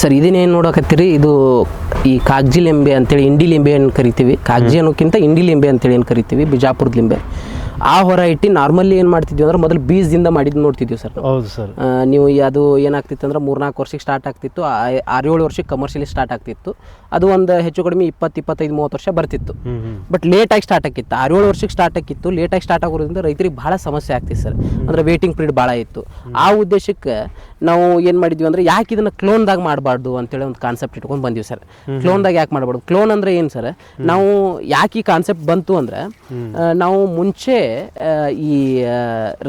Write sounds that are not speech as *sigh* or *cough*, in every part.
Sir ಇದನ್ನೇನು ನೋಡಕತ್ತೀರಿ? ಇದು ಈ ಕಾಗಜಿ ಲಿಂಬೆ ಅಂತೇಳಿ ಇಂಡಿ ಲಿಂಬೆ ಏನು ಕರಿತೀವಿ? ಕಾಗಜಿ ಅನ್ನೋಕ್ಕಿಂತ ಇಂಡಿ ಲಿಂಬೆ ಅಂತೇಳಿ ಏನು ಕರಿತೀವಿ? ಬಿಜಾಪುರದ ಲಿಂಬೆ. ಆ ಹೊರ ಇಟ್ಟು ನಾರ್ಮಲಿ ಏನು ಮಾಡ್ತಿದ್ವಿ ಅಂದ್ರೆ ಮೊದಲು ಬೀಜದಿಂದ ಮಾಡಿದ್ದು ನೋಡ್ತಿದ್ವಿ ಸರ್. ಹೌದು ಸರ್. ನೀವು ಅದು ಏನಾಗ್ತಿತ್ತು ಅಂದ್ರೆ ಮೂರ್ನಾಲ್ಕು ವರ್ಷಕ್ಕೆ ಸ್ಟಾರ್ಟ್ ಆಗ್ತಿತ್ತು. ಆರೇಳು ವರ್ಷಕ್ಕೆ ಕಮರ್ಷಿಯಲಿ ಸ್ಟಾರ್ಟ್ ಆಗ್ತಿತ್ತು. ಅದು ಒಂದು ಹೆಚ್ಚು ಕಡಿಮೆ ಇಪ್ಪತ್ತು ಇಪ್ಪತ್ತೈದು ಮೂವತ್ತು ವರ್ಷ ಬರ್ತಿತ್ತು. ಬಟ್ ಲೇಟಾಗಿ ಸ್ಟಾರ್ಟ್ ಆಗಿತ್ತು. ಆರೇಳು ವರ್ಷಕ್ಕೆ ಸ್ಟಾರ್ಟ್ ಆಗಿತ್ತು. ಲೇಟಾಗಿ ಸ್ಟಾರ್ಟ್ ಆಗೋದ್ರಿಂದ ರೈತರಿಗೆ ಭಾಳ ಸಮಸ್ಯೆ ಆಗ್ತಿತ್ತು ಸರ್. ಅಂದ್ರೆ ವೇಟಿಂಗ್ ಪೀರಿಯಡ್ ಭಾಳ ಇತ್ತು. ಆ ಉದ್ದೇಶಕ್ಕೆ ನಾವು ಏನು ಮಾಡಿದ್ವಿ ಅಂದ್ರೆ ಯಾಕೆ ಇದನ್ನ ಕ್ಲೋನ್ದಾಗ ಮಾಡಬಾರ್ದು ಅಂತೇಳಿ ಒಂದು ಕಾನ್ಸೆಪ್ಟ್ ಇಟ್ಕೊಂಡು ಬಂದಿವಿ ಸರ್. ಕ್ಲೋನ್ದಾಗ ಯಾಕೆ ಮಾಡಬಾರ್ದು? ಕ್ಲೋನ್ ಅಂದ್ರೆ ಏನು ಸರ್? ನಾವು ಯಾಕೆ ಈ ಕಾನ್ಸೆಪ್ಟ್ ಬಂತು ಅಂದ್ರೆ ನಾವು ಮುಂಚೆ ಈ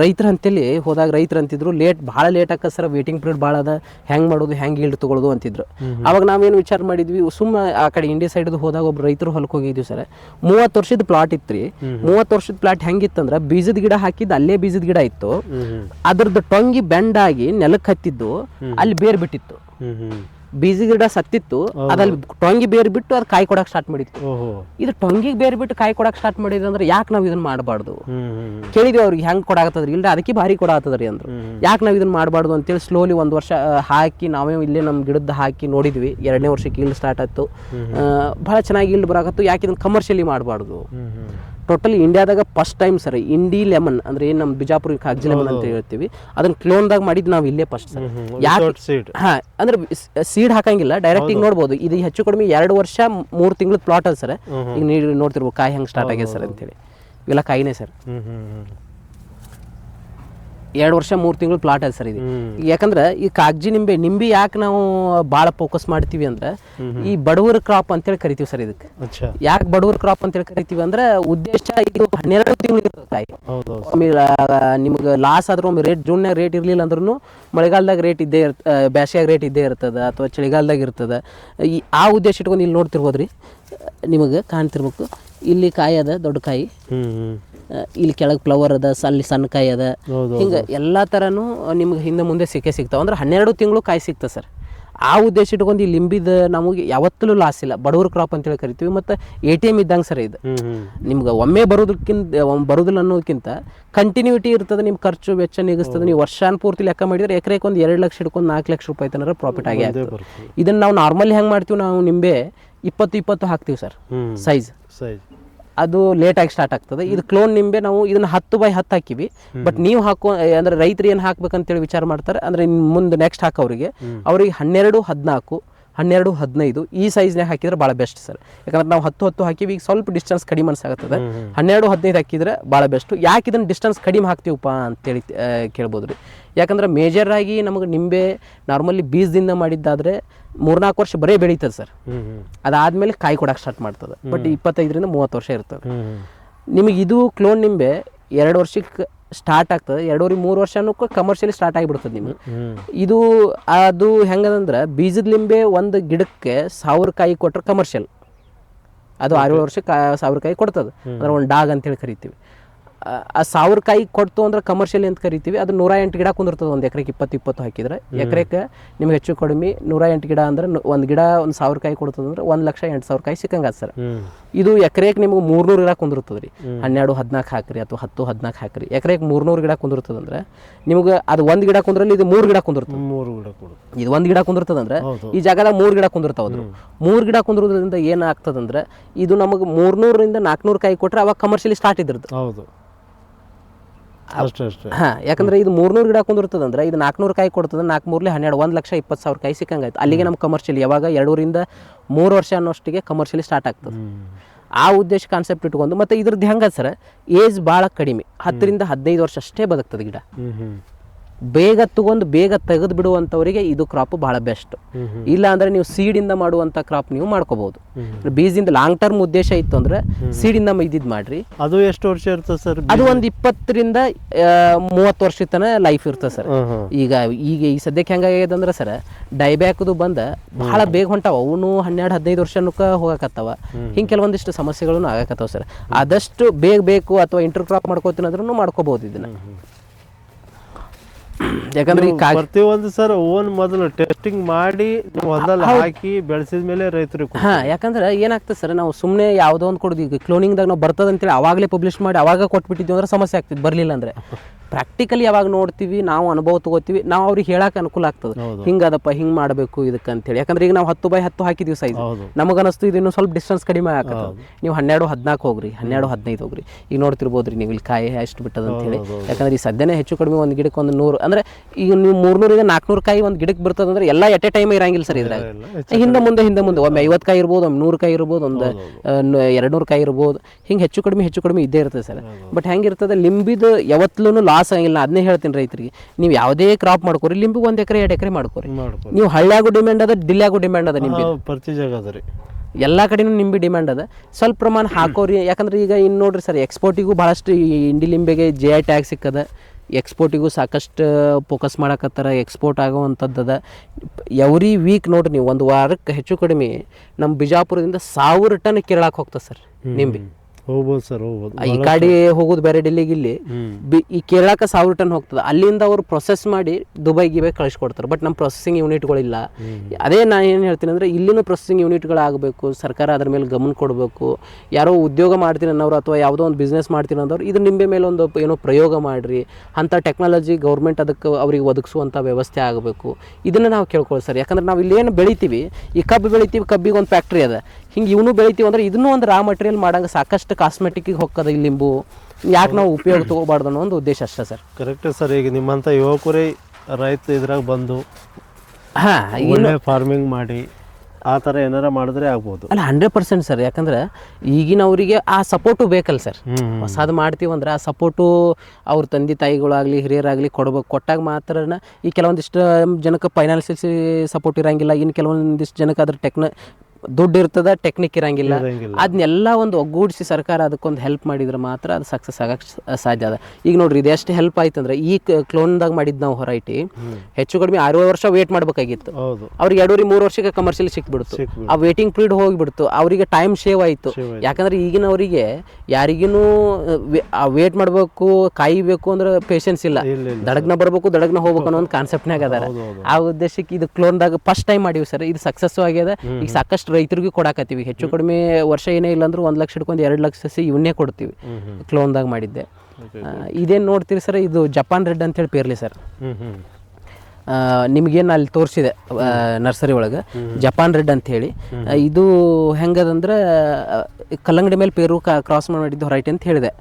ರೈತರ ಅಂತೇಳಿ ಹೋದಾಗ ರೈತರು ಅಂತಿದ್ರು ಲೇಟ್ ಭಾಳ ಲೇಟ್ ಆಕ ಸರ್ ವೇಟಿಂಗ್ ಪೀರಿಯಡ್ ಭಾಳ ಅದ ಹೆಂಗೆ ಮಾಡೋದು ಹೆಂಗೆ ಈಲ್ಡ್ ತೊಗೊಳೋದು ಅಂತಿದ್ರು. ಅವಾಗ ನಾವೇನು ವಿಚಾರ ಮಾಡಿದ್ವಿ ಸುಮ್ಮನೆ ಆ ಕಡೆ ಇಂಡಿಯಾ ಸೈಡ್ ಹೋದಾಗ ಒಬ್ಬ ರೈತರು ಹೊಲಕ್ಕೆ ಹೋಗಿದ್ವಿ ಸರ್. ಮೂವತ್ತು ವರ್ಷದ ಪ್ಲಾಟ್ ಇತ್ತು ರೀ ಮೂವತ್ತು ವರ್ಷದ ಪ್ಲಾಟ್ ಹೆಂಗಿತ್ತಂದ್ರೆ ಬೀಜದ ಗಿಡ ಹಾಕಿದ್ದು ಅಲ್ಲೇ ಬೀಜದ ಗಿಡ ಇತ್ತು. ಅದ್ರದ್ದು ಟೊಂಗಿ ಬೆಂಡಾಗಿ ನೆಲಕ್ಕೆ ಹತ್ತಿದ್ದು ಅಲ್ಲಿ ಬೇರ್ ಬಿಟ್ಟಿತ್ತು. ಬೀಜ ಗಿಡ ಸತ್ತಿತ್ತು ಅದ್ರಲ್ಲಿ ಟೊಂಗಿ ಬೇರ್ ಬಿಟ್ಟು ಅದ್ ಕಾಯಿ ಕೊಡಕ್ ಸ್ಟಾರ್ಟ್ ಮಾಡಿತ್ತು. ಇದು ಟೊಂಗಿಗೆ ಬೇರ್ ಬಿಟ್ಟು ಕಾಯಿ ಕೊಡಕ್ ಸ್ಟಾರ್ಟ್ ಮಾಡಿದ್ರೆ ಅಂದ್ರೆ ಯಾಕೆ ನಾವು ಇದನ್ನ ಮಾಡಬಾರ್ದು? ಕೇಳಿದ್ವಿ ಅವ್ರಿಗೆ ಹೆಂಗ್ ಕೊಡಾಕತ್ತದ್ರಿ? ಇಲ್ಲ ಅದಕ್ಕೆ ಭಾರಿ ಕೊಡಾಕತ್ತದ್ರಿ ಅಂದ್ರು. ಯಾಕೆ ನಾವು ಇದನ್ನ ಮಾಡಬಾರ್ದು ಅಂತೇಳಿ ಸ್ಲೋಲಿ ಒಂದು ವರ್ಷ ಹಾಕಿ ನಾವೇ ಇಲ್ಲೇ ನಮ್ಮ ಗಿಡದ ಹಾಕಿ ನೋಡಿದ್ವಿ. ಎರಡನೇ ವರ್ಷಕ್ಕೆ ಇಲ್ಡ್ ಸ್ಟಾರ್ಟ್ ಆಯ್ತು. ಬಹಳ ಚೆನ್ನಾಗಿ ಇಲ್ಡ್ ಬರಾಕತ್ತು ಯಾಕೆ ಇದನ್ನ ಕಮರ್ಷಿಯಲಿ ಮಾಡಬಾರ್ದು? ಟೋಟಲ್ ಇಂಡಿಯಾದಾಗ first time sir Indi lemon ಅಂದ್ರೆ ಏನು ನಮ್ಮ ಬಿಜಾಪುರ ಕಾಗಜಿ ಲೆಮನ್ ಅಂತ ಹೇಳ್ತೀವಿ. ಅದನ್ನ ಕ್ಲೋನ್ದಾಗ ಮಾಡಿದ್ದು ನಾವು ಇಲ್ಲೇ ಫಸ್ಟ್ ಸರ್. ಯಾಕೆ ಹಾ ಅಂದ್ರೆ ಸೀಡ್ ಹಾಕಂಗಿಲ್ಲ ಡೈರೆಕ್ಟ್ ಈಗ ನೋಡ್ಬೋದು. ಇದು ಹೆಚ್ಚು ಕಡಿಮೆ ಎರಡು ವರ್ಷ ಮೂರು ತಿಂಗಳ ಪ್ಲಾಟ್ ಅದ ಸರ್. ಈಗ ನೀವು ನೋಡ್ತಿರ್ಬೋದು ಕಾಯಿ ಹೆಂಗೆ ಸ್ಟಾರ್ಟ್ ಆಗ್ಯದ ಸರ್ ಅಂತೇಳಿ. ಇವೆಲ್ಲ ಕಾಯಿನೇ ಸರ್. ಎರಡು ವರ್ಷ ಮೂರು ತಿಂಗಳು ಪ್ಲಾಟ್ ಅದ ಸರ್ ಇದು. ಯಾಕಂದ್ರೆ ಈ ಕಾಗಜಿ ನಿಂಬೆ ನಿಂಬೆ ಯಾಕೆ ನಾವು ಭಾಳ ಫೋಕಸ್ ಮಾಡ್ತೀವಿ ಅಂದ್ರೆ ಈ ಬಡವರ ಕ್ರಾಪ್ ಅಂತೇಳಿ ಕರಿತೀವಿ ಸರ್ ಇದಕ್ಕೆ. ಯಾಕೆ ಬಡವರ ಕ್ರಾಪ್ ಅಂತೇಳಿ ಕರಿತೀವಿ ಅಂದ್ರೆ ಉದ್ದೇಶ ಇದು ಹನ್ನೆರಡು ತಿಂಗಳು ಇರ್ತದೆ ನಿಮ್ಗೆ ಲಾಸ್ ಆದ್ರೂ ಒಮ್ಮೆ ರೇಟ್ ಜೂನ್ಯಾಗ ರೇಟ್ ಇರಲಿಲ್ಲ ಅಂದ್ರೂ ಮಳೆಗಾಲದಾಗ ರೇಟ್ ಇದ್ದೇ ಇರ್ತ ಬ್ಯಾಸಿಯಾಗ ರೇಟ್ ಇದ್ದೇ ಇರ್ತದೆ ಅಥವಾ ಚಳಿಗಾಲದಾಗ ಇರ್ತದೆ. ಈ ಆ ಉದ್ದೇಶ ಇಟ್ಕೊಂಡು ಇಲ್ಲಿ ನೋಡ್ತಿರ್ಬೋದ್ರಿ. ನಿಮಗೆ ಕಾಣ್ತಿರ್ಬೇಕು. ಇಲ್ಲಿ ಕಾಯಿ ಅದ ದೊಡ್ಡ ಕಾಯಿ. ಇಲ್ಲಿ ಕೆಳಗೆ ಫ್ಲವರ್ ಅದ ಅಲ್ಲಿ ಸಣ್ಣ ಕಾಯಿ ಅದ. ಹಿಂಗೆ ಎಲ್ಲ ಥರನೂ ನಿಮ್ಗೆ ಹಿಂದೆ ಮುಂದೆ ಸಿಕ್ಕೇ ಸಿಗ್ತಾವೆ. ಅಂದ್ರೆ ಹನ್ನೆರಡು ತಿಂಗಳು ಕಾಯಿ ಸಿಗ್ತದೆ ಸರ್. ಆ ಉದ್ದೇಶ ಇಟ್ಕೊಂಡು ಈ ಲಿಂಬಿದ ನಮಗೆ ಯಾವತ್ತಲೂ ಲಾಸ್ ಇಲ್ಲ. ಬಡವ್ರ ಕ್ರಾಪ್ ಅಂತೇಳಿ ಕರಿತೀವಿ ಮತ್ತು ಎ ಟಿ ಎಂ ಇದ್ದಂಗೆ ಸರ್ ಇದು. ನಿಮ್ಗೆ ಒಮ್ಮೆ ಬರೋದಕ್ಕಿಂತ ಬರೋದಿಲ್ಲ ಅನ್ನೋದಕ್ಕಿಂತ ಕಂಟಿನ್ಯೂಟಿ ಇರ್ತದೆ ನಿಮ್ಮ ಖರ್ಚು ವೆಚ್ಚ ನಿಗಿಸ್ತದೆ ನೀವು ವರ್ಷಾನ್ ಪೂರ್ತಿ ಲೆಕ್ಕ ಮಾಡಿದ್ರೆ ಎಕರೆಗೆ ಒಂದು ಎರಡು ಲಕ್ಷ ಹಿಡ್ಕೊಂಡು ನಾಲ್ಕು ಲಕ್ಷ ರೂಪಾಯಿ ತನಕ ಪ್ರಾಫಿಟ್ ಆಗಿ ಆಗ್ತದೆ. ಇದನ್ನು ನಾವು ನಾರ್ಮಲಿ ಹೆಂಗೆ ಮಾಡ್ತೀವಿ ನಾವು ನಿಂಬೆ ಇಪ್ಪತ್ತು ಇಪ್ಪತ್ತು ಹಾಕ್ತೀವಿ ಸರ್. ಸೈಜ್ ಸೈಜ್ ಅದು ಲೇಟಾಗಿ ಸ್ಟಾರ್ಟ್ ಆಗ್ತದೆ. ಇದು ಕ್ಲೋನ್ ನಿಂಬೆ ನಾವು ಇದನ್ನ ಹತ್ತು ಬೈ ಹತ್ತು ಹಾಕಿವಿ. ಬಟ್ ನೀವು ಹಾಕೋ ಅಂದ್ರೆ ರೈತರು ಏನು ಹಾಕ್ಬೇಕಂತೇಳಿ ವಿಚಾರ ಮಾಡ್ತಾರೆ ಅಂದ್ರೆ ಮುಂದೆ ನೆಕ್ಸ್ಟ್ ಹಾಕೋರಿಗೆ ಅವರಿಗೆ ಹನ್ನೆರಡು ಹದಿನಾಲ್ಕು ಹನ್ನೆರಡು ಹದಿನೈದು ಈ ಸೈಜ್ನಾಗ ಹಾಕಿದ್ರೆ ಭಾಳ ಬೆಸ್ಟ್ ಸರ್ ಯಾಕಂದ್ರೆ ನಾವು ಹತ್ತು ಹತ್ತು ಹಾಕಿವಿ ಈಗ ಸ್ವಲ್ಪ ಡಿಸ್ಟೆನ್ಸ್ ಕಡಿಮೆ ಅನ್ಸಾಗತ್ತದೆ ಹನ್ನೆರಡು ಹದಿನೈದು ಹಾಕಿದ್ರೆ ಭಾಳ ಬೆಸ್ಟು ಯಾಕೆ ಇದನ್ನು ಡಿಸ್ಟೆನ್ಸ್ ಕಡಿಮೆ ಹಾಕ್ತೀವಪ್ಪ ಅಂತೇಳಿ ಕೇಳ್ಬೋದು ರೀ ಯಾಕಂದ್ರೆ ಮೇಜರ್ ಆಗಿ ನಮಗೆ ನಿಂಬೆ ನಾರ್ಮಲಿ ಬೀಜದಿಂದ ಮಾಡಿದ್ದಾದ್ರೆ ಮೂರ್ನಾಲ್ಕು ವರ್ಷ ಬರೇ ಬೆಳೀತದೆ ಸರ್ ಅದಾದಮೇಲೆ ಕಾಯಿ ಕೊಡೋಕೆ ಸ್ಟಾರ್ಟ್ ಮಾಡ್ತದೆ. ಬಟ್ ಇಪ್ಪತ್ತೈದರಿಂದ ಮೂವತ್ತು ವರ್ಷ ಇರ್ತದೆ. ನಿಮಗೆ ಇದು ಕ್ಲೋನ್ ನಿಂಬೆ ಎರಡು ವರ್ಷಕ್ಕೆ ಸ್ಟಾರ್ಟ್ ಆಗ್ತದೆ. ಎರಡೂವರೆ ಮೂರು ವರ್ಷನೂ ಕಮರ್ಷಿಯಲಿ ಸ್ಟಾರ್ಟ್ ಆಗಿಬಿಡ್ತದೆ ನಿಮ್ಗೆ. ಇದು ಅದು ಹೆಂಗದಂದ್ರೆ ಬೀಜದ ಲಿಂಬೆ ಒಂದು ಗಿಡಕ್ಕೆ ಸಾವಿರ ಕಾಯಿ ಕೊಟ್ಟರೆ ಕಮರ್ಷಿಯಲ್ ಅದು ಆರೇಳು ವರ್ಷಕ್ಕೆ ಸಾವಿರ ಕಾಯಿ ಕೊಡ್ತದೆ. ಅಂದ್ರೆ ಒಂದು ಡಾಗ್ ಅಂತೇಳಿ ಕರಿತೀವಿ. ಆ- ಸಾವಿರ ಕಾಯಿ ಕೊಡ್ತು ಅಂದ್ರೆ ಕಮರ್ಷಿಯಲ್ ಅಂತ ಕರಿತೀವಿ. ಅದು ನೂರ ಎಂಟು ಗಿಡ ಕುಂದಿರ್ತದೆ. ಒಂದು ಎಕರೆಗೆ ಇಪ್ಪತ್ತು ಇಪ್ಪತ್ತು ಹಾಕಿದ್ರೆ. ಎಕರೆಗೆ ನಿಮ್ಗೆ ಹೆಚ್ಚು ಕಡಿಮೆ ನೂರ ಎಂಟು ಗಿಡ ಅಂದ್ರೆ ಒಂದು ಗಿಡ ಒಂದು ಸಾವಿರ ಕಾಯಿ ಕೊಡ್ತದೆ ಅಂದ್ರೆ ಒಂದು ಲಕ್ಷ ಎಂಟು ಸಾವಿರ ಕಾಯಿ ಸಿಕ್ಕಂಗ ಸರ್. ಇದು ಎಕರೆಗೆ ನಿಮ್ಗೆ ಮೂರ್ನೂರು ಗಿಡ ಕುಂದಿರ್ತದೆ ರೀ ಹನ್ನೆರಡು ಹದಿನಾಲ್ಕು ಹಾಕ್ರಿ ಅಥವಾ ಹತ್ತು ಹದಿನಾಲ್ಕು ಹಾಕ್ರಿ. ಎಕರೆಗೆ ಮೂರ್ನೂರು ಗಿಡ ಕುಂದಿರ್ತದೆ ಅಂದ್ರೆ ನಿಮ್ಗೆ ಅದು ಒಂದು ಗಿಡ ಕುಂದ್ರಲ್ಲಿ ಇದು ಮೂರು ಗಿಡ ಕುಂದಿರ್ತದೆ. ಮೂರು ಗಿಡ ಇದು ಒಂದು ಗಿಡ ಕುಂದಿರ್ತದಂದ್ರೆ ಅಂದ್ರೆ ಈ ಜಾಗದಾಗ ಮೂರು ಗಿಡ ಕುಂದಿರ್ತಾವದ್ರು ಮೂರು ಗಿಡ ಕುಂದಿರೋದ್ರಿಂದ ಏನಾಗ್ತದಂದ್ರೆ ಇದು ನಮಗೆ ಮೂರ್ನೂರರಿಂದ ನಾಲ್ಕುನೂರು ಕಾಯಿ ಕೊಟ್ಟರೆ ಅವಾಗ ಕಮರ್ಷಿಯಲಿ ಸ್ಟಾರ್ಟ್ ಇದ್ರದ್ದು. ಹೌದು. ಅಷ್ಟೇ ಅಷ್ಟೇ. ಹಾಂ ಯಾಕಂದ್ರೆ ಇದು ಮೂರ್ನೂರು ಗಿಡ ಕುಂದಿರ್ತದಂದ್ರೆ ಇದು ನಾಲ್ಕುನೂರು ಕಾಯಿ ಕೊಡ್ತದೆ ನಾಲ್ಕು ಮೂರ್ಲಿ ಹನ್ನೆರಡು ಒಂದು ಲಕ್ಷ ಇಪ್ಪತ್ತು ಸಾವಿರ ಕಾಯಿ ಸಿಕ್ಕಂಗಾಯ್ತು. ಅಲ್ಲಿಗೆ ನಮ್ಮ ಕಮರ್ಷಿಯಲ್ ಯಾವಾಗ ಎರಡೂರಿಂದ ಮೂರು ವರ್ಷ ಅನ್ನೋಷ್ಟಿಗೆ ಕಮರ್ಷಿಯಲಿ ಸ್ಟಾರ್ಟ್ ಆಗ್ತದೆ. ಆ ಉದ್ದೇಶ ಕಾನ್ಸೆಪ್ಟ್ ಇಟ್ಕೊಂಡು ಮತ್ತೆ ಇದ್ರದ್ದು ಹೆಂಗ ಸರ್? ಏಜ್ ಭಾಳ ಕಡಿಮೆ. ಹತ್ತರಿಂದ ಹದಿನೈದು ವರ್ಷ ಅಷ್ಟೇ ಬದುಕ್ತದೆ ಗಿಡ. ಬೇಗ ತಗೊಂಡು ಬೇಗ ತೆಗೆದು ಬಿಡುವಂಥವರಿಗೆ ಇದು ಕ್ರಾಪ್ ಭಾಳ ಬೆಸ್ಟ್ ಇಲ್ಲ ಅಂದ್ರೆ ನೀವು ಸೀಡಿಂದ ಮಾಡುವಂಥ ಕ್ರಾಪ್ ನೀವು ಮಾಡ್ಕೋಬಹುದು ಬೀಜದಿಂದ ಲಾಂಗ್ ಟರ್ಮ್ ಉದ್ದೇಶ ಇತ್ತು ಅಂದ್ರೆ ಸೀಡಿಂದ ಇದ್ದಿದ್ದು ಮಾಡ್ರಿ. ಅದು ಎಷ್ಟು ವರ್ಷ ಇರ್ತದೆ ಸರ್ ಅದು ಒಂದು ಇಪ್ಪತ್ತರಿಂದ ಮೂವತ್ತು ವರ್ಷ ತನ ಲೈಫ್ ಇರ್ತದೆ ಸರ್ ಈಗ ಈಗ ಈ ಸದ್ಯಕ್ಕೆ ಹೆಂಗಾಗ್ಯದ ಅಂದ್ರೆ ಸರ್ ಡೈಬ್ಯಾಕ್ದು ಬಂದ ಬಹಳ ಬೇಗ ಹೊಂಟಾವ. ಅವನು ಹನ್ನೆರಡು ಹದಿನೈದು ವರ್ಷನಕ್ಕ ಹೋಗಕತ್ತಾವ. ಹಿಂಗೆ ಕೆಲವೊಂದಿಷ್ಟು ಸಮಸ್ಯೆಗಳನ್ನು ಆಗಕತ್ತಾವ ಸರ್ ಆದಷ್ಟು ಬೇಗ ಬೇಕು ಅಥವಾ ಇಂಟರ್ ಕ್ರಾಪ್ ಮಾಡ್ಕೋತೀನಿ ಅಂದ್ರೂ ಮಾಡ್ಕೋಬಹುದು ಇದನ್ನ. *clears throat* ಯಾಕಂದ್ರೆ ಈ ಕಾಗಿ ಪ್ರತಿಯೊಂದು ಸರ್ ಓನ್ ಮೊದಲು ಟೆಸ್ಟಿಂಗ್ ಮಾಡಿ ಹೊಲದಲ್ಲಿ ಹಾಕಿ ಬೆಳೆಸಿದ ಮೇಲೆ ರೈತರಿಗೆ ಹಾ ಯಾಕಂದ್ರೆ ಏನಾಗ್ತದೆ ಸರ್ ನಾವು ಸುಮ್ಮನೆ ಯಾವುದೋ ಒಂದು ಕೊಡೋದು. ಈಗ ಕ್ಲೋನಿಂಗ್ದಾಗ ನಾವು ಬರ್ತದಂತೇಳಿ ಅವಾಗಲೇ ಪಬ್ಲಿಷ್ ಮಾಡಿ ಅವಾಗ ಕೊಟ್ಬಿಟ್ಟಿದ್ವಿ ಅಂದ್ರೆ ಸಮಸ್ಯೆ ಆಗ್ತಿತ್ತು ಬರಲಿಲ್ಲ ಅಂದ್ರೆ. ಪ್ರಾಕ್ಟಿಕಲಿ ಯಾವಾಗ ನೋಡ್ತೀವಿ ನಾವು ಅನುಭವ ತಗೋತೀವಿ ನಾವು ಅವ್ರಿಗೆ ಹೇಳಕ್ಕೆ ಅನುಕೂಲ ಆಗ್ತದೆ. ಹಿಂಗ ಹಿಂಗದಪ್ಪ ಹಿಂಗೆ ಮಾಡಬೇಕು ಇದಕ್ಕೆ ಅಂತೇಳಿ. ಯಾಕಂದ್ರೆ ಈಗ ನಾವು ಹತ್ತು ಬೈ ಹತ್ತು ಹಾಕಿದೀವಿ ಸೈಜ್ ಹೌದು. ನಮಗೆ ಅನಿಸ್ತು ಇದು ಇನ್ನೂ ಸ್ವಲ್ಪ ಡಿಸ್ಟೆನ್ಸ್ ಕಡಿಮೆ ಆಗತ್ತೆ. ನೀವು ಹನ್ನೆರಡು ಹದಿನಾಲ್ಕು ಹೋಗ್ರಿ ಹನ್ನೆರಡು ಹದಿನೈದು ಹೋಗ್ರಿ. ಈಗ ನೋಡ್ತಿರ್ಬೋದ್ರಿ ನೀವು ಇಲ್ಲಿ ಕಾಯಿ ಎಷ್ಟು ಬಿಟ್ಟದ ಅಂತ ಹೇಳಿ ಯಾಕಂದ್ರೆ ಈ ಸದ್ಯನೇ ಹೆಚ್ಚು ಕಡಿಮೆ ಒಂದು ಗಿಡಕ್ಕೆ ಒಂದು ನೂರು ಅಂದ್ರೆ ಈಗ ನೀವು ಮೂರ್ನೂರಿಂದ ನಾಲ್ಕುನೂರು ಕಾಯಿ ಒಂದು ಗಿಡಕ್ಕೆ ಬರ್ತದೆ ಅಂದ್ರೆ ಎಲ್ಲ ಎಟ್ ಎ ಟೈಮ್ ಇರಂಗಿಲ್ಲ ಸರ್ ಇದ್ರಾಗ. ಹಿಂದೆ ಮುಂದೆ ಹಿಂದೆ ಮುಂದೆ. ಒಮ್ಮೆ ಐವತ್ತು ಕಾಯಿ ಇರ್ಬೋದು ಒಮ್ಮೆ ನೂರು ಕಾಯಿ ಇರ್ಬೋದು ಒಂದು ಎರಡು ನೂರು ಕಾಯಿ ಇರ್ಬೋದು. ಹಿಂಗೆ ಹೆಚ್ಚು ಕಡಿಮೆ ಹೆಚ್ಚು ಕಡಿಮೆ ಇದ್ದೇ ಇರ್ತದೆ ಸರ್. ಬಟ್ ಹೆಂಗಿರ್ತದೆ ಲಿಂಬಿದ ಯಾವತ್ತಲೂ ಲಾಸ್ ಆಗಿಲ್ಲ ನಾ ಅದನ್ನೇ ಹೇಳ್ತೀನಿ ರೈತರಿಗೆ. ನೀವು ಯಾವುದೇ ಕ್ರಾಪ್ ಮಾಡ್ಕೊರಿ ಲಿಂಬಿಗೆ ಒಂದು ಎಕರೆ ಎರಡು ಎಕರೆ ಮಾಡ್ಕೊರಿ. ಮಾಡ್ಕೊ ನೀವು ಹಳ್ಳ್ಯಾಗೂ ಡಿಮ್ಯಾಂಡ್ ಅದ ಡಿಲ್ಯಾಗೂ ಡಿಮ್ಯಾಂಡ್ ಅದ ಪ್ರತಿ ಜಾಗ ಅದ ರೀ. ಎಲ್ಲ ಕಡೆನೂ ನಿಂಬೆ ಡಿಮ್ಯಾಂಡ್ ಅದ. ಸ್ವಲ್ಪ ಪ್ರಮಾಣ ಹಾಕೋರಿ. ಯಾಕಂದ್ರೆ ಈಗ ಇನ್ನು ನೋಡ್ರಿ ಸರ್ ಎಕ್ಸ್ಪೋರ್ಟಿಗೂ ಭಾಳಷ್ಟು ಈ ಇಂಡಿ ಲಿಂಬೆಗೆ ಜೆ ಐ ಟ್ಯಾಕ್ಸ್ ಸಿಕ್ಕದ. ಎಕ್ಸ್ಪೋರ್ಟಿಗೂ ಸಾಕಷ್ಟು ಫೋಕಸ್ ಮಾಡಕತ್ತಾರ ಎಕ್ಸ್ಪೋರ್ಟ್ ಆಗುವಂಥದ್ದು ಅದ ಎವ್ರಿ ವೀಕ್ ನೋಡ್ರಿ ನೀವು ಒಂದು ವಾರಕ್ಕೆ ಹೆಚ್ಚು ಕಡಿಮೆ ನಮ್ಮ ಬಿಜಾಪುರದಿಂದ ಸಾವಿರ ಟನ್ ಕೇರಳಕ್ಕೆ ಹೋಗ್ತದೆ ಸರ್ ನಿಂಬೆ. ಹೋಗ್ಬೋದು ಸರ್ ಹೋಗ್ಬೋದು. ಈ ಗಾಡಿ ಹೋಗೋದು ಬೇರೆ ಡೆಲ್ಲಿಗೆ ಇಲ್ಲಿ ಬಿ ಈ ಕೇರಳಕ್ಕೆ ಸಾವಿರ ಟನ್ ಹೋಗ್ತದೆ. ಅಲ್ಲಿಂದ ಅವರು ಪ್ರೊಸೆಸ್ ಮಾಡಿ ದುಬೈ ಗಿಬೈ ಕಳಿಸ್ಕೊಡ್ತಾರೆ. ಬಟ್ ನಮ್ಮ ಪ್ರೊಸೆಸಿಂಗ್ ಯೂನಿಟ್ಗಳಿಲ್ಲ ಅದೇ ನಾನು ಏನು ಹೇಳ್ತೀನಿ ಅಂದರೆ ಇಲ್ಲಿನೂ ಪ್ರೊಸೆಸಿಂಗ್ ಯೂನಿಟ್ಗಳಾಗಬೇಕು ಸರ್ಕಾರ ಅದ್ರ ಮೇಲೆ ಗಮನ ಕೊಡಬೇಕು. ಯಾರೋ ಉದ್ಯೋಗ ಮಾಡ್ತೀನಿ ಅನ್ನೋರು ಅಥವಾ ಯಾವುದೋ ಒಂದು ಬಿಸ್ನೆಸ್ ಮಾಡ್ತೀನಿ ಅನ್ನೋರು ಇದು ನಿಂಬೆ ಮೇಲೆ ಒಂದು ಏನೋ ಪ್ರಯೋಗ ಮಾಡಿರಿ. ಅಂಥ ಟೆಕ್ನಾಲಜಿ ಗೌರ್ಮೆಂಟ್ ಅದಕ್ಕೆ ಅವ್ರಿಗೆ ಒದಗಿಸುವಂಥ ವ್ಯವಸ್ಥೆ ಆಗಬೇಕು. ಇದನ್ನು ನಾವು ಕೇಳ್ಕೊಳ್ಳಿ ಸರ್. ಯಾಕಂದ್ರೆ ನಾವು ಇಲ್ಲಿ ಏನು ಬೆಳಿತೀವಿ. ಈ ಕಬ್ಬು ಬೆಳಿತೀವಿ ಕಬ್ಬಿಗೆ ಒಂದು ಫ್ಯಾಕ್ಟ್ರಿ ಅದ. ಹಿಂಗೆ ಇವನು ಬೆಳಿತೀವಿ ಅಂದ್ರೆ ಇದನ್ನೂ ಒಂದು ರಾ ಮಟೀರಿಯಲ್ ಮಾಡಂಗೆ ಸಾಕಷ್ಟು ಕಾಸ್ಮೆಟಿಕ್ಗೆ ಹೋಗ್ತದೆ ಈ ಲಿಂಬು ಯಾಕೆ ನಾವು ಉಪಯೋಗ ತೊಗೋಬಾರ್ದು ಅನ್ನೋ ಒಂದು ಉದ್ದೇಶ ಅಷ್ಟೇ ಸರ್. ಕರೆಕ್ಟ್ ಸರ್ ಈಗ ನಿಮ್ಮಂಥ ಯುವಕರೇ ರೈತ ಇದ್ರಾಗ ಬಂದು ಹಾಂ ಒಳ್ಳೆ ಫಾರ್ಮಿಂಗ್ ಮಾಡಿ ಆ ಥರ ಏನಾರ ಮಾಡಿದ್ರೆ ಆಗ್ಬೋದು. ಅಲ್ಲ ಹಂಡ್ರೆಡ್ ಪರ್ಸೆಂಟ್ ಸರ್ ಯಾಕಂದ್ರೆ ಈಗಿನವರಿಗೆ ಆ ಸಪೋರ್ಟು ಬೇಕಲ್ಲ ಸರ್. ಹೊಸದು ಮಾಡ್ತೀವಿ ಅಂದ್ರೆ ಆ ಸಪೋರ್ಟು ಅವ್ರ ತಂದೆ ತಾಯಿಗಳಾಗಲಿ ಹಿರಿಯರಾಗಲಿ ಕೊಡ್ಬೇಕು ಕೊಟ್ಟಾಗ ಮಾತ್ರ ಈ ಕೆಲವೊಂದಿಷ್ಟು ಜನಕ್ಕೆ ಫೈನಾನ್ಷಿಯಲ್ ಸಪೋರ್ಟ್ ಇರಂಗಿಲ್ಲ. ಇನ್ನು ಕೆಲವೊಂದಿಷ್ಟು ಜನಕ್ಕೆ ಅದ್ರ ಟೆಕ್ನ ದುಡ್ಡು ಇರ್ತದ ಟೆಕ್ನಿಕ್ ಇರಂಗಿಲ್ಲ. ಅದನ್ನೆಲ್ಲ ಒಂದು ಒಗ್ಗೂಡಿಸಿ ಸರ್ಕಾರ ಅದಕ್ಕೊಂದು ಹೆಲ್ಪ್ ಮಾಡಿದ್ರೆ ಮಾತ್ರ ಅದು ಸಕ್ಸಸ್ ಆಗಕ್ಕೆ ಸಾಧ್ಯ ಅದ. ಈಗ ನೋಡ್ರಿ ಇದು ಎಷ್ಟು ಹೆಲ್ಪ್ ಆಯ್ತು ಅಂದ್ರೆ ಈ ಕ್ಲೋನ್ದಾಗ ಮಾಡಿದ್ದು ನಾವು ಹೊರೈಟಿ ಹೆಚ್ಚು ಕಡಿಮೆ ಆರು ವರ್ಷ ವೇಟ್ ಮಾಡ್ಬೇಕಾಗಿತ್ತು. ಅವ್ರಿಗೆ ಎರಡೂವರೆ ಮೂರು ವರ್ಷಕ್ಕೆ ಕಮರ್ಷಿಯಲ್ ಸಿಕ್ಬಿಡ್ತು. ಆ ವೇಟಿಂಗ್ ಪೀರಿಯಡ್ ಹೋಗಿಬಿಡ್ತು. ಅವರಿಗೆ ಟೈಮ್ ಸೇವ್ ಆಯಿತು. ಯಾಕಂದ್ರೆ ಈಗಿನವರಿಗೆ ಯಾರಿಗೂ ಆ ವೇಟ್ ಮಾಡಬೇಕು ಕಾಯಬೇಕು ಅಂದ್ರೆ ಪೇಷನ್ಸ್ ಇಲ್ಲ. ದಡಗ್ನ ಬರಬೇಕು ದಡಗ್ನ ಹೋಗ್ಬೇಕು ಅನ್ನೋ ಒಂದು ಕಾನ್ಸೆಪ್ಟ್ನಾಗ ಅದಾರ. ಆ ಉದ್ದೇಶಕ್ಕೆ ಇದು ಕ್ಲೋನ್ದಾಗ ಫಸ್ಟ್ ಟೈಮ್ ಮಾಡೀವಿ ಸರ್. ಇದು ಸಕ್ಸಸ್ ಆಗ್ಯದ ಈಗ ಸಾಕಷ್ಟು ರೈತರಿಗೂ ಕೊಡಾಕತ್ತೀವಿ. ಹೆಚ್ಚು ಕಡಿಮೆ ವರ್ಷ ಏನೇ ಇಲ್ಲ ಅಂದ್ರೆ ಒಂದು ಲಕ್ಷ ಹಿಡ್ಕೊಂಡು ಎರಡು ಲಕ್ಷ ಸಸಿ ಇವನ್ನೇ ಕೊಡ್ತೀವಿ. ಕ್ಲೋನ್ದಾಗ ಮಾಡಿದ್ದೆ. ಇದೇನು ನೋಡ್ತೀರಿ ಸರ್ ಇದು ಜಪಾನ್ ರೆಡ್ ಅಂತೇಳಿ ಪೇರ್ಲಿ ಸರ್. ನಿಮ್ಗೇನು ಅಲ್ಲಿ ತೋರಿಸಿದೆ ನರ್ಸರಿ ಒಳಗೆ. ಜಪಾನ್ ರೆಡ್ ಅಂತ ಹೇಳಿ. ಇದು ಹೆಂಗದಂದ್ರೆ ಕಲ್ಲಂಗಡಿ ಮೇಲೆ ಪೇರು ಕ್ರಾಸ್ ಮಾಡಿದ್ದು ಹೊರೈಟಿ ಅಂತ ಹೇಳಿದೆ.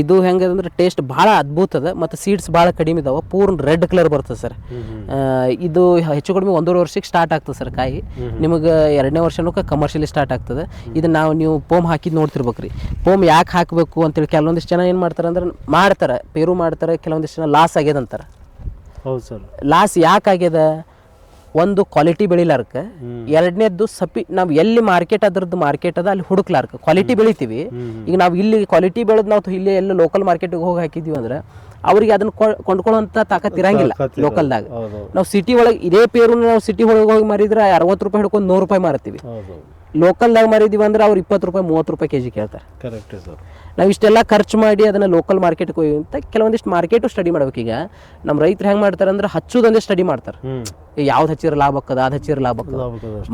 ಇದು ಹೆಂಗೆ ಹೆಂಗದಂದ್ರೆ ಟೇಸ್ಟ್ ಭಾಳ ಅದ್ಭುತ ಅದ ಮತ್ತು ಸೀಡ್ಸ್ ಭಾಳ ಕಡಿಮೆ ಇದಾವೆ ಪೂರ್ಣ ರೆಡ್ ಕಲರ್ ಬರ್ತದೆ ಸರ್ ಇದು ಹೆಚ್ಚು ಕಡಿಮೆ ಒಂದೂವರೆ ವರ್ಷಕ್ಕೆ ಸ್ಟಾರ್ಟ್ ಆಗ್ತದೆ ಸರ್ ಕಾಯಿ. ನಿಮಗೆ ಎರಡನೇ ವರ್ಷನೂ ಕಮರ್ಷಿಯಲಿ ಸ್ಟಾರ್ಟ್ ಆಗ್ತದೆ. ಇದು ನಾವು ನೀವು ಪೋಮ್ ಹಾಕಿದ್ದು ನೋಡ್ತಿರ್ಬೇಕು ರೀ ಪೋಮ್ ಯಾಕೆ ಹಾಕಬೇಕು ಅಂತೇಳಿ ಕೆಲವೊಂದಿಷ್ಟು ಜನ ಏನು ಮಾಡ್ತಾರೆ ಅಂದ್ರೆ ಮಾಡ್ತಾರೆ ಪೇರು ಮಾಡ್ತಾರೆ ಕೆಲವೊಂದಿಷ್ಟು ಜನ ಲಾಸ್ ಆಗ್ಯದಂತಾರೆ. ಹೌದು ಸರ್ ಲಾಸ್ ಯಾಕೆ ಆಗ್ಯದ? ಒಂದು ಕ್ವಾಲಿಟಿ ಬೆಳಿಲಾರ್ಕ ಎರಡನೇದ್ದು ಸಪಿ ನಾವು ಎಲ್ಲಿ ಮಾರ್ಕೆಟ್ ಅದ್ರದ್ದು ಮಾರ್ಕೆಟ್ ಅದ ಅಲ್ಲಿ ಹುಡುಕ್ಲಾರ್ಕ. ಕ್ವಾಲಿಟಿ ಬೆಳಿತೀವಿ. ಈಗ ನಾವು ಇಲ್ಲಿ ಕ್ವಾಲಿಟಿ ಬೆಳೆದು ನಾವು ಇಲ್ಲಿ ಎಲ್ಲ ಲೋಕಲ್ ಮಾರ್ಕೆಟಿಗೆ ಹೋಗಿ ಹಾಕಿದ್ವಿ ಅಂದ್ರೆ ಅವ್ರಿಗೆ ಅದನ್ನ ಕೊಂಡ್ಕೊಳ್ಳೋಂಥ ತಾಕತ್ ಇರಂಗಿಲ್ಲ. ಲೋಕಲ್ದಾಗ ನಾವು ಸಿಟಿ ಒಳಗೆ ಇದೇ ಪೇರು ನಾವು ಸಿಟಿ ಒಳಗೆ ಹೋಗಿ ಮಾರಿದ್ರೆ ಅರವತ್ತು ರೂಪಾಯಿ ಹಿಡ್ಕೊಂಡು ನೂರು ರೂಪಾಯಿ ಮಾರ್ತೀವಿ ಲೋಕಲ್ದಾಗ ಮಾರಿದೀವಿ ಅಂದ್ರೆ ಅವ್ರು ಇಪ್ಪತ್ತು ರೂಪಾಯಿ ಮೂವತ್ತು ರೂಪಾಯಿ ಕೆ ಜಿ ಕೇಳ್ತಾರೆ. Correct sir. ನಾವು ಇಷ್ಟೆಲ್ಲ ಖರ್ಚು ಮಾಡಿ ಅದನ್ನು ಲೋಕಲ್ ಮಾರ್ಕೆಟ್ಗೆ ಹೋಗಿ ಅಂತ ಕೆಲವೊಂದಿಷ್ಟು ಮಾರ್ಕೆಟು ಸ್ಟಡಿ ಮಾಡ್ಬೇಕೀಗ ನಮ್ಮ ರೈತರು ಹೆಂಗೆ ಮಾಡ್ತಾರೆ ಅಂದ್ರೆ ಹಚ್ಚೋದೊಂದೇ ಸ್ಟಡಿ ಮಾಡ್ತಾರೆ. ಯಾವ್ದು ಹಚ್ಚಿರ ಲಾಭ ಆಗ್ತದ ಅದು ಹಚ್ಚಿರ ಲಾಭ ಆಗ್ತದ.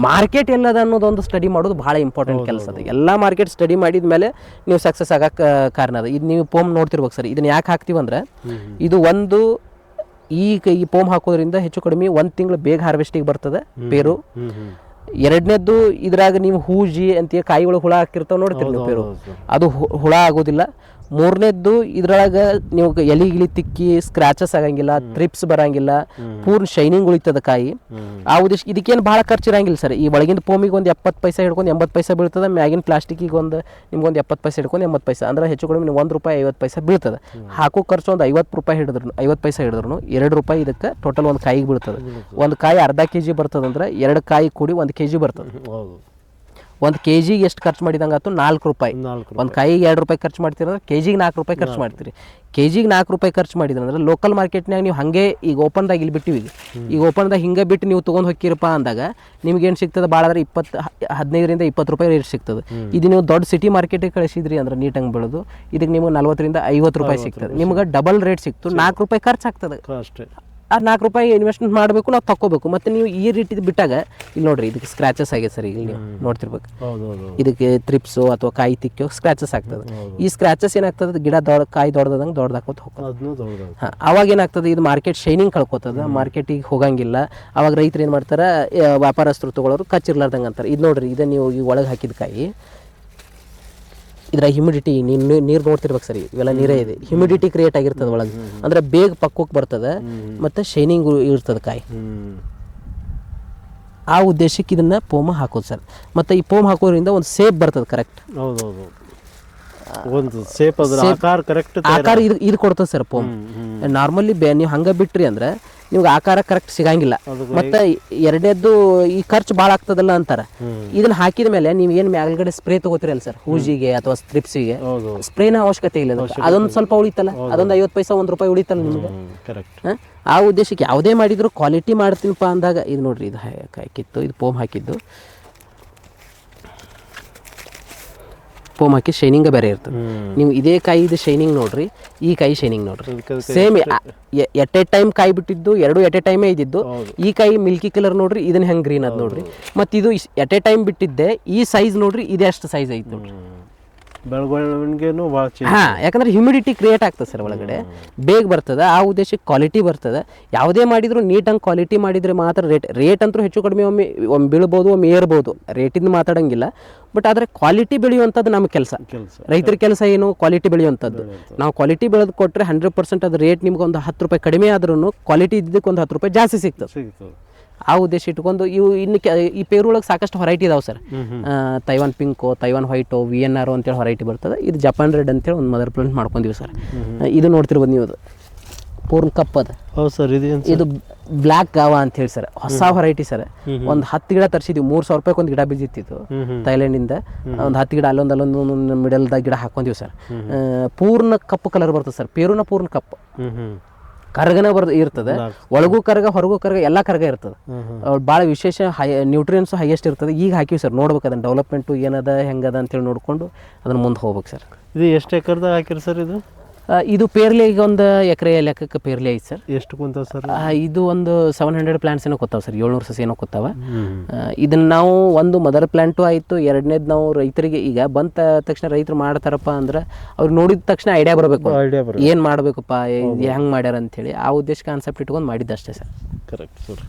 ಮಾರ್ಕೆಟ್ ಎಲ್ಲದ ಅನ್ನೋದೊಂದು ಸ್ಟಡಿ ಮಾಡೋದು ಭಾಳ ಇಂಪಾರ್ಟೆಂಟ್ ಕೆಲಸ ಅದ. ಎಲ್ಲ ಮಾರ್ಕೆಟ್ ಸ್ಟಡಿ ಮಾಡಿದ ಮೇಲೆ ನೀವು ಸಕ್ಸಸ್ ಆಗಕ್ಕೆ ಕಾರಣ ಅದ. ಇದು ನೀವು ಪೋಮ್ ನೋಡ್ತಿರ್ಬೇಕು ಸರ್. ಇದನ್ನ ಯಾಕೆ ಹಾಕ್ತೀವಂದ್ರೆ ಇದು ಒಂದು ಈಗ ಈ ಪೋಮ್ ಹಾಕೋದ್ರಿಂದ ಹೆಚ್ಚು ಕಡಿಮೆ ಒಂದು ತಿಂಗಳು ಬೇಗ ಹಾರ್ವೆಸ್ಟಿಗೆ ಬರ್ತದೆ ಪೇರು. ಎರಡನೇದ್ದು ಇದ್ರಾಗ ನೀವು ಹೂಜಿ ಅಂತ ಕಾಯಿಗಳು ಒಳಗೆ ಹುಳ ಹಾಕಿರ್ತಾವ ನೋಡ್ತೀರಿ ನೀವು ಪೇರು. ಅದು ಹು- ಹುಳ ಆಗೋದಿಲ್ಲ. ಮೂರನೇದ್ದು ಇದ್ರೊಳಗೆ ನೀವು ಎಲಿ ಗಿಲಿ ತಿಕ್ಕಿ ಸ್ಕ್ರಾಚಸ್ ಆಗಂಗಿಲ್ಲ ಥ್ರಿಪ್ಸ್ ಬರಂಗಿಲ್ಲ ಪೂರ್ಣ ಶೈನಿಂಗ್ ಉಳಿತದ ಕಾಯಿ. ಆ ಉದ್ದೇಶ ಇದಕ್ಕೇನು ಭಾಳ ಖರ್ಚು ಇರಂಗಿಲ್ಲ ಸರ್. ಈ ಒಳಗಿನ ಪೋಮಿಗೆ ಒಂದು ಎಪ್ಪತ್ತು ಪೈಸೆ ಹಿಡ್ಕೊಂಡು ಎಂಬತ್ತು ಪೈಸೆ ಬೀಳ್ತದೆ ಮ್ಯಾಗಿನ ಪ್ಲಾಸ್ಟಿಕ್ಕಿಗೆ ಒಂದು ನಿಮ್ಗೊಂದು ಎಪ್ಪತ್ತು ಪೈಸೆ ಹಿಡ್ಕೊಂಡು ಎಂಬತ್ತು ಪೈಸೆ. ಅಂದ್ರೆ ಹೆಚ್ಚು ಕಡಿಮೆ ನೀವು ಒಂದು ರೂಪಾಯಿ ಐವತ್ತು ಪೈಸೆ ಬೀಳ್ತದೆ. ಹಾಕೋ ಖರ್ಚು ಒಂದು ಐವತ್ತು ರೂಪಾಯಿ ಹಿಡಿದ್ರು ಐವತ್ತು ಪೈಸೆ ಹಿಡಿದ್ರು ಎರಡು ರೂಪಾಯಿ ಇದಕ್ಕೆ ಟೋಟಲ್ ಒಂದು ಕಾಯಿಗೆ ಬೀಳ್ತದೆ. ಒಂದು ಕಾಯಿ ಅರ್ಧ ಕೆ ಜಿ ಬರ್ತದಂದ್ರೆ ಎರಡು ಕಾಯಿ ಕೂಡಿ ಒಂದು ಕೆ ಜಿ ಬರ್ತದೆ ಒಂದು ಕೆ ಜಿಗೆ ಎಷ್ಟು ಖರ್ಚು ಮಾಡಿದಂಗೆ ಆಯ್ತು? ನಾಲ್ಕು ರೂಪಾಯಿ. ಒಂದು ಕಾಯಿಗೆ ಎರಡು ರೂಪಾಯಿ ಖರ್ಚು ಮಾಡ್ತೀರಿ ಅಂದ್ರೆ ಕೆ ಜಿಗೆ ನಾಲ್ಕು ರೂಪಾಯಿ ಖರ್ಚು ಮಾಡ್ತೀರಿ. ಕೆ ಜಿಗೆ ನಾಲ್ಕು ರೂಪಾಯಿ ಖರ್ಚು ಮಾಡಿದ್ರೆ ಅಂದ್ರೆ ಲೋಕಲ್ ಮಾರ್ಕೆಟ್ನಾಗ ನೀವು ಹಾಗೆ ಈಗ ಓಪನ್ದಾಗ ಇಲ್ಲಿ ಬಿಟ್ಟಿವಿ ಈಗ. ಓಪನ್ದಾಗ ಹಿಂಗೆ ಬಿಟ್ಟು ನೀವು ತೊಗೊಂಡು ಹೋಗಿರಪ್ಪ ಅಂದಾಗ ನಿಮ್ಗೆ ಏನು ಸಿಗ್ತದೆ? ಭಾಳ ಅಂದ್ರೆ ಇಪ್ಪತ್ತು ಹದಿನೈದರಿಂದ ಇಪ್ಪತ್ತು ರೂಪಾಯಿ ರೇಟ್ ಸಿಗ್ತದೆ. ಇದು ನೀವು ದೊಡ್ಡ ಸಿಟಿ ಮಾರ್ಕೆಟಿಗೆ ಕಳಿಸಿದ್ರಿ ಅಂದ್ರೆ ನೀಟಂಗೆ ಬೆಳೆದು. ಇದಕ್ಕೆ ನಿಮ್ಗೆ ನಲ್ವತ್ತರಿಂದ ಐವತ್ತು ರೂಪಾಯಿ ಸಿಗ್ತದೆ. ನಿಮ್ಗೆ ಡಬಲ್ ರೇಟ್ ಸಿಕ್ತು. ನಾಲ್ಕು ರೂಪಾಯಿ ಖರ್ಚು ಆಗ್ತದೆ. ಅಷ್ಟೇ. ಆ ನಾಲ್ಕು ರೂಪಾಯಿ ಇನ್ವೆಸ್ಟ್ಮೆಂಟ್ ಮಾಡಬೇಕು ನಾವು ತಗೋಬೇಕು ಮತ್ತು ನೀವು ಈ ರೀತಿ ಬಿಟ್ಟಾಗ ಇಲ್ಲಿ ನೋಡ್ರಿ ಇದಕ್ಕೆ ಸ್ಕ್ರಾಚಸ್ ಆಗಿದೆ ಸರ್ ಇಲ್ಲಿ ನೀವು ನೋಡ್ತಿರ್ಬೇಕು. ಇದಕ್ಕೆ ತ್ರಿಪ್ಸು ಅಥವಾ ಕಾಯಿ ತಿಕ್ಕೋ ಸ್ಕ್ರಾಚಸ್ ಆಗ್ತದೆ. ಈ ಸ್ಕ್ರಾಚಸ್ ಏನಾಗ್ತದೆ ಗಿಡ ದೊಡ್ಡ ಕಾಯಿ ದೊಡ್ಡದಂಗೆ ದೊಡ್ಡದಾಕೋತ ಹೋಗ್ತದೆ. ಹಾಂ ಅವಾಗ ಏನಾಗ್ತದೆ ಇದು ಮಾರ್ಕೆಟ್ ಶೈನಿಂಗ್ ಕಳ್ಕೊತದ ಮಾರ್ಕೆಟಿಗೆ ಹೋಗಂಗಿಲ್ಲ. ಅವಾಗ ರೈತರು ಏನು ಮಾಡ್ತಾರೆ ವ್ಯಾಪಾರಸ್ಥರು ತಗೊಳ್ಳೋರು ಕಚ್ಚಿರ್ಲಾರ್ದಂಗೆ ಅಂತಾರೆ. ಇದು ನೋಡ್ರಿ ಇದು ನೀವು ಈ ಒಳಗೆ ಹಾಕಿದ ಕಾಯಿ. ಇದ್ರ ಹ್ಯುಮಿಡಿಟಿ ನೀನು ನೀರು ನೋಡ್ತಿರ್ಬೇಕು ಸರಿ. ಇವೆಲ್ಲ ನೀರೇ ಇದೆ. ಹ್ಯುಮಿಡಿಟಿ ಕ್ರಿಯೇಟ್ ಆಗಿರ್ತದೆ ಒಳಗೆ. ಅಂದ್ರೆ ಬೇಗ ಪಕ್ವಕ್ಕೆ ಬರ್ತದೆ ಮತ್ತು ಶೈನಿಂಗ್ ಇರ್ತದೆ ಕಾಯಿ. ಆ ಉದ್ದೇಶಕ್ಕೆ ಇದನ್ನ ಪೋಮ ಹಾಕೋದು ಸರ್. ಮತ್ತು ಈ ಪೋಮ್ ಹಾಕೋದ್ರಿಂದ ಒಂದು ಸೇಪ್ ಬರ್ತದೆ ಕರೆಕ್ಟ್ ಹೌದು ಹೌದು ಒಂದು ಸೇಪ್ ಅದ್ರ ಆಕಾರ ಕರೆಕ್ಟ್ ಆಕಾರ ಇದು ಇದು ಕೊಡ್ತದೆ ಸರ್ ಪೋಮ್. ನಾರ್ಮಲಿ ಬೇ ನೀವು ಹಂಗೆ ಬಿಟ್ರಿ ಅಂದ್ರೆ ನಿಮ್ಗೆ ಆಕಾರ ಕರೆಕ್ಟ್ ಸಿಗಂಗಿಲ್ಲ. ಮತ್ತೆ ಎರಡನೇದ್ದು ಈ ಖರ್ಚು ಭಾಳ ಆಗ್ತದಲ್ಲ ಅಂತಾರೆ. ಇದನ್ನ ಹಾಕಿದ ಮೇಲೆ ನೀವು ಏನು ಮೇಲ್ಗಡೆ ಸ್ಪ್ರೇ ತಗೋತೀರಲ್ಲ ಸರ್ ಹೂಜಿಗೆ ಅಥವಾ ಸ್ಟ್ರಿಪ್ಸಿಗೆ ಸ್ಪ್ರೇನ ಅವಶ್ಯಕತೆ ಇಲ್ಲ ಅದೊಂದು ಸ್ವಲ್ಪ ಉಳಿತಲ್ಲ. ಅದೊಂದು ಐವತ್ತು ಪೈಸಾ ಒಂದು ರೂಪಾಯಿ ಉಳಿತಲ್ಲ ನಿಮ್ಗೆ. ಕರೆಕ್ಟ್ ಆ ಉದ್ದೇಶಕ್ಕೆ ಯಾವುದೇ ಮಾಡಿದ್ರು ಕ್ವಾಲಿಟಿ ಮಾಡ್ತೀನಪ್ಪ ಅಂದಾಗ ಇದು ನೋಡ್ರಿ ಇದು ಹಾಕಿತ್ತು ಇದು ಪೋಮ್ ಹಾಕಿದ್ದು. ಪೋಮ್ ಹಾಕಿ ಶೈನಿಂಗ ಬೇರೆ ಇರ್ತದೆ. ನೀವು ಇದೇ ಕಾಯಿದು ಶೈನಿಂಗ್ ನೋಡ್ರಿ ಈ ಕಾಯಿ ಶೈನಿಂಗ್ ನೋಡ್ರಿ. ಸೇಮ್ ಎಟ್ ಎ ಟೈಮ್ ಕಾಯಿ ಬಿಟ್ಟಿದ್ದು ಎರಡು ಎಟ್ ಎ ಟೈಮೇ ಇದ್ದಿದ್ದು ಈ ಕಾಯಿ ಮಿಲ್ಕಿ ಕಲರ್ ನೋಡ್ರಿ ಇದನ್ನ ಹೆಂಗೆ ಗ್ರೀನ್ ಅದ್ ನೋಡ್ರಿ. ಮತ್ತೆ ಇದು ಎಟ್ ಎ ಟೈಮ್ ಬಿಟ್ಟಿದ್ದೆ ಈ ಸೈಜ್ ನೋಡ್ರಿ ಇದೇ ಅಷ್ಟು ಸೈಜ್ ಐತೆ ನೋಡ್ರಿ. ಬೆಳವಣಿಗೆನೂ ಭಾಳ ಹಾ ಯಾಕಂದ್ರೆ ಹ್ಯುಮಿಡಿಟಿ ಕ್ರಿಯೇಟ್ ಆಗ್ತದೆ ಸರ್ ಒಳಗಡೆ. ಬೇಗ ಬರ್ತದೆ ಆ ಉದ್ದೇಶಕ್ಕೆ ಕ್ವಾಲಿಟಿ ಬರ್ತದೆ. ಯಾವುದೇ ಮಾಡಿದ್ರು ನೀಟಾಗಿ ಕ್ವಾಲಿಟಿ ಮಾಡಿದ್ರೆ ಮಾತ್ರ ರೇಟ್ ರೇಟ್ ಅಂತೂ ಹೆಚ್ಚು ಕಡಿಮೆ ಒಮ್ಮೆ ಒಮ್ಮೆ ಬೀಳ್ಬೋದು ಒಮ್ಮೆ ಏರ್ಬೋದು. ರೇಟಿಂದ ಮಾತಾಡಂಗಿಲ್ಲ. ಬಟ್ ಆದರೆ ಕ್ವಾಲಿಟಿ ಬೆಳೆಯುವಂಥದ್ದು ನಮ್ಮ ಕೆಲಸ. ರೈತರ ಕೆಲಸ ಏನು? ಕ್ವಾಲಿಟಿ ಬೆಳೆಯುವಂಥದ್ದು. ನಾವು ಕ್ವಾಲಿಟಿ ಬೆಳೆದು ಕೊಟ್ಟರೆ ಹಂಡ್ರೆಡ್ ಪರ್ಸೆಂಟ್ ಅದು ರೇಟ್ ನಿಮ್ಗೆ ಒಂದು ಹತ್ತು ರೂಪಾಯಿ ಕಡಿಮೆ ಆದ್ರೂ ಕ್ವಾಲಿಟಿ ಇದ್ದಕ್ಕೆ ಒಂದು ಹತ್ತು ರೂಪಾಯಿ ಜಾಸ್ತಿ ಸಿಗ್ತದೆ. ಆ ಉದ್ದೇಶ ಇಟ್ಕೊಂಡು ಇವು ಇನ್ನು ಈ ಈ ಒಳಗೆ ಸಾಕಷ್ಟು ಹೊರೈಟಿ ಇದಾವೆ ಸರ್. ತೈವಾನ್ ಪಿಂಕು ತೈವಾನ್ ವೈಟೋ ವಿ ಎನ್ ಆರ್ ಅಂತೇಳಿ ಹೊರೈಟಿ ಬರ್ತದೆ. ಇದು ಜಪಾನ್ ರೆಡ್ ಅಂತೇಳಿ ಒಂದು ಮದರ್ ಪ್ಲಾಂಟ್ ಮಾಡ್ಕೊಂಡಿವಿ ಸರ್. ಇದು ನೋಡ್ತಿರ್ಬೋದು ನೀವು ಅದು. ಪೂರ್ಣ ಕಪ್ ಅದು. ಹೌದು ಸರ್ ಇದು ಇದು ಬ್ಲ್ಯಾಕ್ ಗಾವ ಅಂತ ಹೇಳಿ ಸರ್. ಹೊಸ ವೆರೈಟಿ ಸರ್. ಒಂದು ಹತ್ತು ಗಿಡ ತರಿಸಿದ್ವಿ. ಮೂರು ಸಾವಿರ ರೂಪಾಯಿ ಒಂದು ಗಿಡ ಬಿದ್ದಿತ್ತು. ಥೈಲ್ಯಾಂಡಿಂದ ಒಂದು ಹತ್ತು ಗಿಡ ಅಲ್ಲೊಂದು ಅಲ್ಲೊಂದು ಮಿಡಲ್ದಾಗ ಗಿಡ ಹಾಕೊಂಡಿವಿ ಸರ್. ಪೂರ್ಣ ಕಪ್ಪು ಕಲರ್ ಬರ್ತದೆ ಸರ್. ಪೇರುನ ಪೂರ್ಣ ಕಪ್ಪು ಕರಗನ ಬರ್ ಇರ್ತದೆ. ಒಳಗೂ ಕರಗ ಹೊರಗೂ ಕರಗ ಎಲ್ಲ ಕರಗ ಇರ್ತದೆ. ಭಾಳ ವಿಶೇಷ ಹೈ ನ್ಯೂಟ್ರಿಯನ್ಸ್ ಹೈಯೆಸ್ಟ್ ಇರ್ತದೆ. ಈಗ ಹಾಕಿವಿ ಸರ್ ನೋಡ್ಬೇಕು ಅದನ್ನ ಡೆವಲಪ್ಮೆಂಟು ಏನದ ಹೆಂಗದ ಅಂತೇಳಿ ನೋಡ್ಕೊಂಡು ಅದನ್ನ ಮುಂದೆ ಹೋಗ್ಬೇಕು ಸರ್. ಇದು ಎಷ್ಟು ಎಕರ್ದಾಗ ಹಾಕಿರಿ ಸರ್ ಇದು? ಇದು ಪೇರ್ಲೆ ಈಗ ಒಂದು ಎಕರೆ ಲೆಕ್ಕಕ್ಕೆ ಪೇರ್ಲೆ ಐತೆ ಸರ್. ಎಷ್ಟು ಕುಂತಾವ ಸರ್? ಇದು ಒಂದು ಸೆವೆನ್ ಹಂಡ್ರೆಡ್ ಪ್ಲಾಂಟ್ಸ್ ಏನೋ ಕೊತ್ತಾವ ಸರ್ ಏಳ್ನೂರು ಸಸಿ ಏನೋ ಕೊತ್ತಾವ. ಇದನ್ನ ನಾವು ಒಂದು ಮದರ್ ಪ್ಲಾಂಟು ಆಯಿತು ಎರಡನೇದು ನಾವು ರೈತರಿಗೆ ಈಗ ಬಂದ ತಕ್ಷಣ ರೈತರು ಮಾಡ್ತಾರಪ್ಪ ಅಂದ್ರೆ ಅವ್ರು ನೋಡಿದ ತಕ್ಷಣ ಐಡಿಯಾ ಬರಬೇಕು. ಏನು ಮಾಡಬೇಕಪ್ಪ ಹೆಂಗೆ ಮಾಡ್ಯಾರ ಅಂತೇಳಿ ಆ ಉದ್ದೇಶ ಕಾನ್ಸೆಪ್ಟ್ ಇಟ್ಕೊಂಡು ಮಾಡಿದ್ದಷ್ಟೇ ಸರ್. Correct sir.